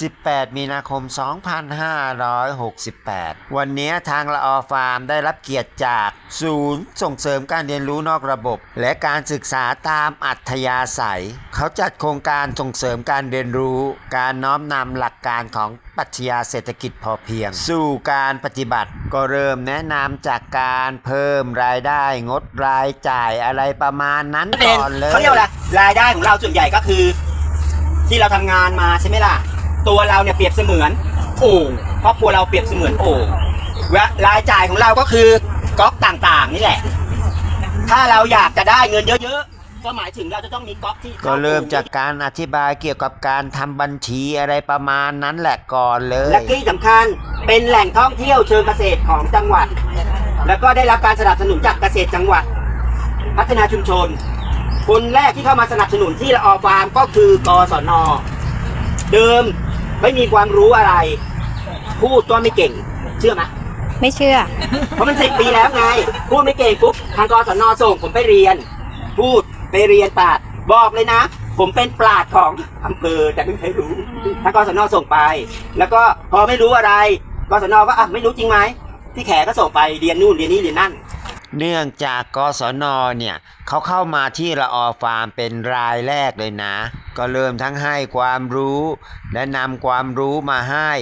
18 มีนาคม 2568 วันนี้ทางละออฟาร์มได้รับเกียรติจาก ศูนย์ส่งเสริมการเรียนรู้นอกระบบ และการศึกษาตามอัธยาศัย เขาจัดโครงการส่งเสริมการเรียนรู้ การน้อมนำหลักการของปรัชญาเศรษฐกิจพอเพียง สู่การปฏิบัติก็เริ่มแนะนำจากการเพิ่มรายได้งดรายจ่ายอะไรประมาณนั้นนก่อนเลยเขาเรียกว่าอะไรรายได้ของเราส่วนใหญ่ก็คือ ที่เราทำงานมาใช่ไหมล่ะ ตัวเราเนี่ยเปรียบเสมือนโอ่งครอบครัวเราเปรียบเสมือนโอ่งและรายจ่ายของเราก็คือก๊อกต่างๆ นี่แหละ ถ้าเราอยากจะได้เงินเยอะๆ ก็หมายถึงเราจะต้องมีก๊อกที่ก็เริ่มจากการอธิบายเกี่ยวกับการทำบัญชีอะไรประมาณนั้นแหละก่อนเลย และที่สำคัญเป็นแหล่งท่องเที่ยวเชิงเกษตรของจังหวัด แล้วก็ได้รับการสนับสนุนจากเกษตรจังหวัด พัฒนาชุมชน คนแรกที่เข้ามาสนับสนุนที่ละออฟาร์มก็คือกศนเดิม ไม่มีความรู้อะไร พูดก็ไม่เก่ง เชื่อไหมไม่เชื่อ เพราะมันสิบปีแล้วไง พูดไม่เก่งปุ๊บทางกศนส่งผมไปเรียน พูดไปเรียนปราดบอกเลยนะ ผมเป็นปราดของอำเภอแต่ไม่เคยรู้ทางกศนส่งไป แล้วก็พอไม่รู้อะไรกศนก็อะไม่รู้จริงไหมที่แขกก็ส่งไปเรียนนู่นเรียนนี่เรียนนั่น เนื่องจากกศนเนี่ยเขาเข้ามาที่ละออฟาร์มเป็นรายแรกเลยนะ ก็เริ่มทั้งให้ความรู้ และนำความรู้มาให้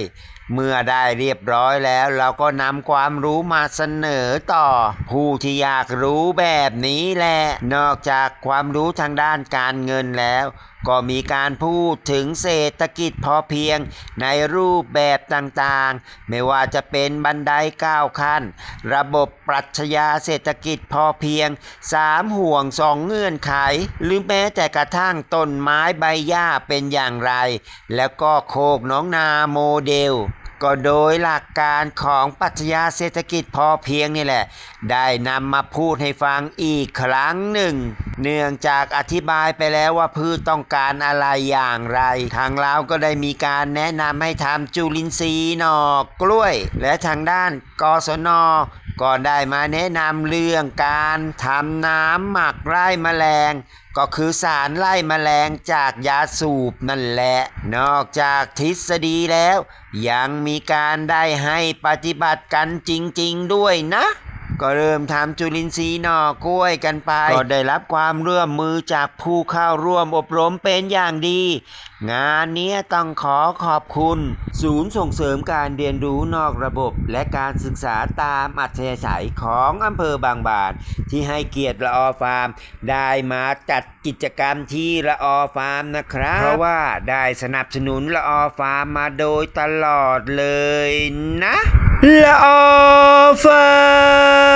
เมื่อได้เรียบร้อยแล้วเราก็นำความรู้มาเสนอต่อ ผู้ที่อยากรู้แบบนี้แหละ นอกจากความรู้ทางด้านการเงินแล้ว ก็มีการพูดถึงเศรษฐกิจพอเพียงในรูปแบบต่างๆ ไม่ว่าจะเป็นบันไดก้าวขั้น ระบบปรัชญาเศรษฐกิจพอเพียง3ห่วง2เงื่อนไข หรือแม้แต่กระทั่งต้นไม้ใบหญ้าเป็นอย่างไร แล้วก็โคกน้องนาโมเดล ก็โดยหลักการของปรัชญาเศรษฐกิจพอเพียงนี่แหละ ได้นำมาพูดให้ฟังอีกครั้งหนึ่ง เนื่องจากอธิบายไปแล้วว่าพืชต้องการอะไรอย่างไร ทางเราก็ได้มีการแนะนำให้ทำจุลินทรีย์หนอกกล้วย และทางด้านกศน ก็ได้มาแนะนำเรื่องการทำน้ำหมักไล่แมลง ก็คือสารไล่แมลงจากยาสูบนั่นแหละ นอกจากทฤษฎีแล้ว ยังมีการได้ให้ปฏิบัติกันจริง ๆ ด้วยนะ ก็เริ่มทำจุลินทรีย์หน่อกล้วยกันไป ก็ได้รับความร่วมมือจากผู้เข้าร่วมอบรมเป็นอย่างดี งานนี้ต้องขอขอบคุณ ศูนย์ส่งเสริมการเรียนรู้นอกระบบ และการศึกษาตามอัธยาศัยของอำเภอบางบานที่ให้เกียรติละออฟาร์ม ได้มาจัดกิจกรรมที่ละออฟาร์มนะครับ เพราะว่าได้สนับสนุนละออฟาร์มมาโดยตลอดเลยนะ ละออฟาร์